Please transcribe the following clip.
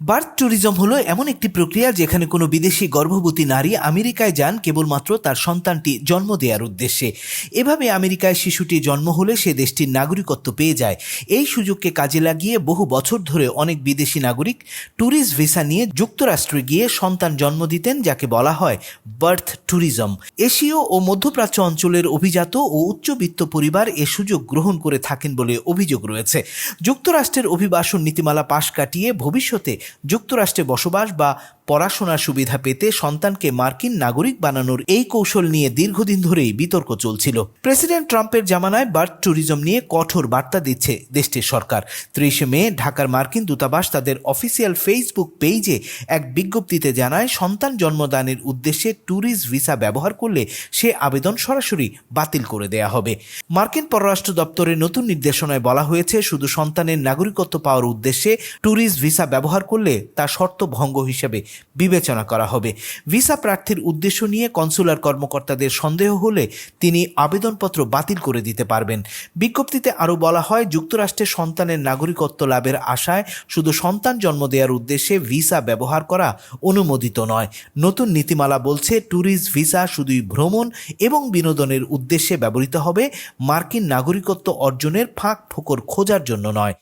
Birth tourism হলো এমন একটি প্রক্রিয়া যেখানে কোনো বিদেশি গর্ভবতী নারী আমেরিকায় যান কেবলমাত্র তার সন্তানটি জন্ম দেওয়ার উদ্দেশ্যে। এভাবে আমেরিকায় শিশুটি জন্ম হলে সে দেশটির নাগরিকত্ব পেয়ে যায়। এই সুযোগকে কাজে লাগিয়ে বহু বছর ধরে অনেক বিদেশি নাগরিক ট্যুরিস্ট ভিসা নিয়ে যুক্তরাষ্ট্রে গিয়ে সন্তান জন্ম দিতেন, যাকে বলা হয় বার্থ ট্যুরিজম। এশীয় ও মধ্যপ্রাচ্য অঞ্চলের অভিজাত ও উচ্চবিত্ত পরিবার এ সুযোগ গ্রহণ করে থাকেন বলে অভিযোগ রয়েছে। যুক্তরাষ্ট্রের অভিবাসন নীতিমালা পাশ কাটিয়ে ভবিষ্যতে যুক্তরাষ্ট্রে বসবাস বা পড়াশোনার সুবিধা পেতে সন্তানকে মার্কিন নাগরিক বানানোর এই কৌশল নিয়ে দীর্ঘদিন ধরেই বিতর্ক চলছিল। প্রেসিডেন্ট ট্রাম্পের জামানায় বার্থ ট্যুরিজম নিয়ে কঠোর বার্তা দিচ্ছে দেশটির সরকার। ত্রিশে মে ঢাকার মার্কিন দূতাবাস তাদের অফিসিয়াল ফেসবুক পেজে এক বিজ্ঞপ্তিতে জানায়, সন্তান জন্মদানের উদ্দেশ্যে ট্যুরিস্ট ভিসা ব্যবহার করলে সে আবেদন সরাসরি বাতিল করে দেয়া হবে। মার্কিন পররাষ্ট্র দপ্তরের নতুন নির্দেশনায় বলা হয়েছে, শুধু সন্তানের নাগরিকত্ব পাওয়ার উদ্দেশ্যে ট্যুরিস্ট ভিসা ব্যবহার করলে তা শর্ত ভঙ্গ হিসেবে বিবেচনা করা হবে। ভিসা প্রার্থীর উদ্দেশ্য নিয়ে কনসুলার কর্মকর্তাদের সন্দেহ হলে তিনি আবেদনপত্র বাতিল করে দিতে পারবেন। বিজ্ঞপ্তিতে আরও বলা হয়, যুক্তরাষ্ট্রে সন্তানের নাগরিকত্ব লাভের আশায় শুধু সন্তান জন্ম দেওয়ার উদ্দেশ্যে ভিসা ব্যবহার করা অনুমোদিত নয়। নতুন নীতিমালা বলছে, ট্যুরিস্ট ভিসা শুধুই ভ্রমণ এবং বিনোদনের উদ্দেশ্যে ব্যবহৃত হবে। মার্কিন নাগরিকত্ব অর্জনের ফাঁক ফোকর খোঁজার জন্য নয়।